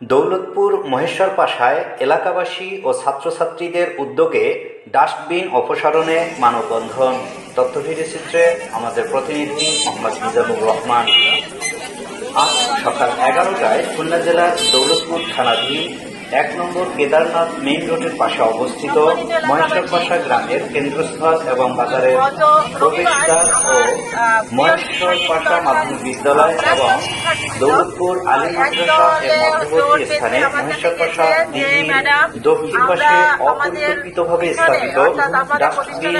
দৌলতপুর মহেশ্বর পাশায় এলাকাবাসী ও ছাত্রছাত্রীদের উদ্যোগে ডাস্টবিন অপসারণে মানববন্ধন। তথ্যভিডিচিত্রে আমাদের প্রতিনিধি মোহাম্মদ মিজানুর রহমান। আজ সকাল এগারোটায় খুলনা জেলার দৌলতপুর থানাধীন এক নম্বর কেদারনাথ মেইন রোডের পাশে অবস্থিত মহেশ্বরপাশা গ্রামের কেন্দ্রস্থল এবং বাজারের প্রবেশদ্বার ও মহেশ্বরপাশা মাধ্যমিক বিদ্যালয় এবং দৌলতপুর আলী মাদ্রাসা এর মধ্যবর্তী স্থানে মহেশ্বরপাশা দিঘির দক্ষিণ পাশে অপরিকল্পিতভাবে স্থাপিত ডাস্টবিন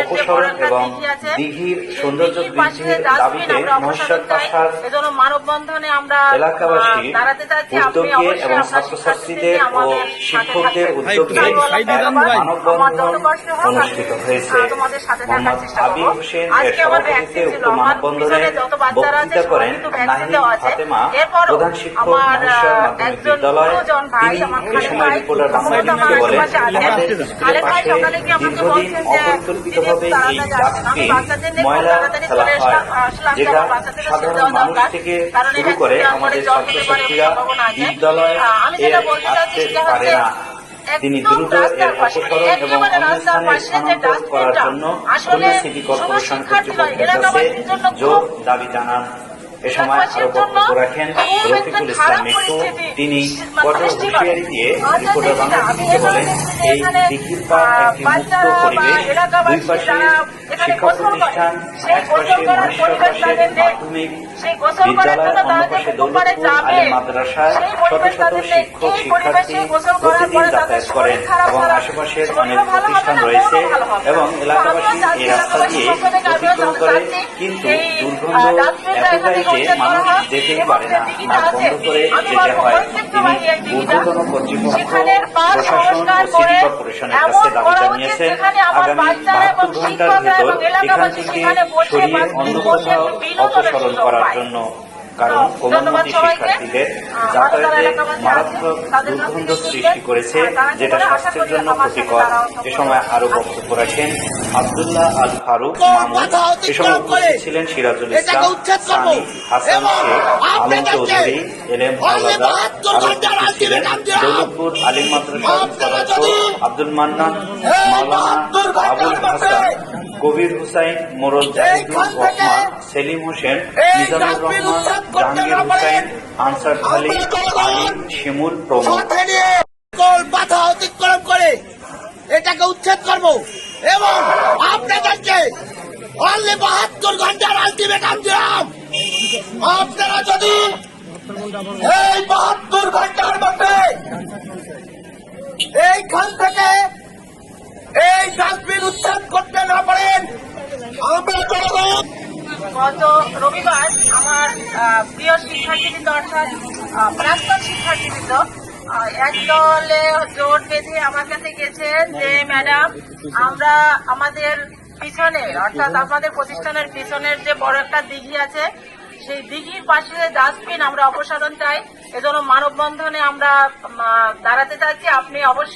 অপসারণ এবং দিঘির সৌন্দর্য বৃদ্ধির দাবিতে মহেশ্বরপাশার এলাকাবাসী উদ্যোগে এবং আপনার ছাত্রছাত্রীদের ও শিক্ষকদের উদ্যোগে। মানববন্ধন অনুষ্ঠিত হয়েছে। থাকার মোহাম্মদ চেষ্টা হোসেন এর সভাপতিত্বে উক্ত মানববন্ধনে বক্তৃতা করেন নাহিদ ফাতেমা প্রধান শিক্ষক মহেশ্বর মাধ্যমিক বিদ্যালয় তিনি খালেক সময় রিপোর্টার বাংলাদেশকে বলেন আমাদের স্কুলের পাশে দীর্ঘদিন অপরিকল্পিতভাবে এই নিয়ে ময়লা ফেলা হয় যেটা সাধারণ মানুষ থেকে শুরু করে আমাদের ছাত্রছাত্রীরা। বিদ্যালয়ে আহ, আমি যেটা এর পারে না। তিনি দ্রুত এর অপসরণ এবং অন্যস্থানে অন্য স্থানে স্থানান্তর করার জন্য খুলনা সিটি কর্পোরেশন কর্তৃপক্ষের কাছে যোগ জোর দাবি জানান। এ সময় আরও বক্তব্য রাখেন। রফিকুল ইসলাম পরিস্থিতি তিনি কঠোর হুঁশিয়ারি দিয়ে রিপোর্টার বাংলাদেশকে বলেন এই দিঘির একটি মুক্ত পরিবেশ দুই পাশে শিক্ষা প্রতিষ্ঠান এক পাশে মহেশ্বর পাশে মাধ্যমিক বিদ্যালয় অন্য পাশে দৌলতপুর আলী মাদ্রাসায় শত শত শিক্ষক শিক্ষার্থী প্রতিদিন যাতায়াত করেন এবং আশেপাশের অনেক প্রতিষ্ঠান রয়েছে। এবং এলাকাবাসী এই রাস্তা দিয়ে করে কিন্তু দুর্গন্ধ আহ, ডাস্টবিনটা এত এখানে যায় যে মানুষ যেতেই পারে না নাক বন্ধ করে যেতে হয়। তিনি ঊর্ধ্বতন কর্তৃপক্ষ প্রশাসন ও সিটি কর্পোরেশনের কাছে দাবি জানিয়েছেন। আগামী বাহাত্তর ঘণ্টার ভেতর এখান থেকে সরিয়ে অন্য কোথাও অপসারণ করার জন্য কারণ তো, ধন্যবাদ কোমলমতি শিক্ষার্থীদের যাতায়াতে মারাত্মক দুর্গন্ধ সৃষ্টি করেছে কি যেটা স্বাস্থ্যের জন্য ক্ষতিকর। এ সময় আরও বক্তব্য রাখেন আব্দুল্লাহ আল ফারুক মামুন। এ সময় উপস্থিত ছিলেন সিরাজুল ইসলাম সানি হাসান শেখ আলম চৌধুরী এল এম হাওলাদার আরও উপস্থিত ছিলেন। দৌলতপুর আলিম মাদ্রাসার আপনারা আব্দুল মান্নান মাওলানা আবুল হাসান কবির হুসাইন মোরল জাহিদুল রহমান সেলিম হোসেন মিজানুর রহমান জাহাঙ্গীর হুসাইন আনসার আলী আলী শিমুল প্রমুখ। বাধা অতিক্রম করে এটাকে উচ্ছেদ করব এবং আপনাদেরকে অনলি বাহাত্তর ঘণ্টার আলটিমেটাম দিলাম। আপনারা যদি এই বাহাত্তর ঘণ্টার মধ্যে এইখান থেকে এই ডাস্টবিন উচ্ছেদ করতে না পারেন আমরা জনগণ গত রবিবার আমার প্রিয় শিক্ষার্থীবৃন্দ অর্থাৎ প্রাক্তন শিক্ষার্থীবৃন্দ আহ, এক দলে জোট বেঁধে আমার কাছে গেছেন যে ম্যাডাম আমরা আমাদের পিছনে অর্থাৎ আমাদের প্রতিষ্ঠানের পিছনের যে বড় একটা দিঘি আছে সেই দিঘির পাশে ডাস্টবিন আমরা অপসারণ চাই। এজন্য মানববন্ধনে আমরা দাঁড়াতে চাইছি। আপনি অবশ্যই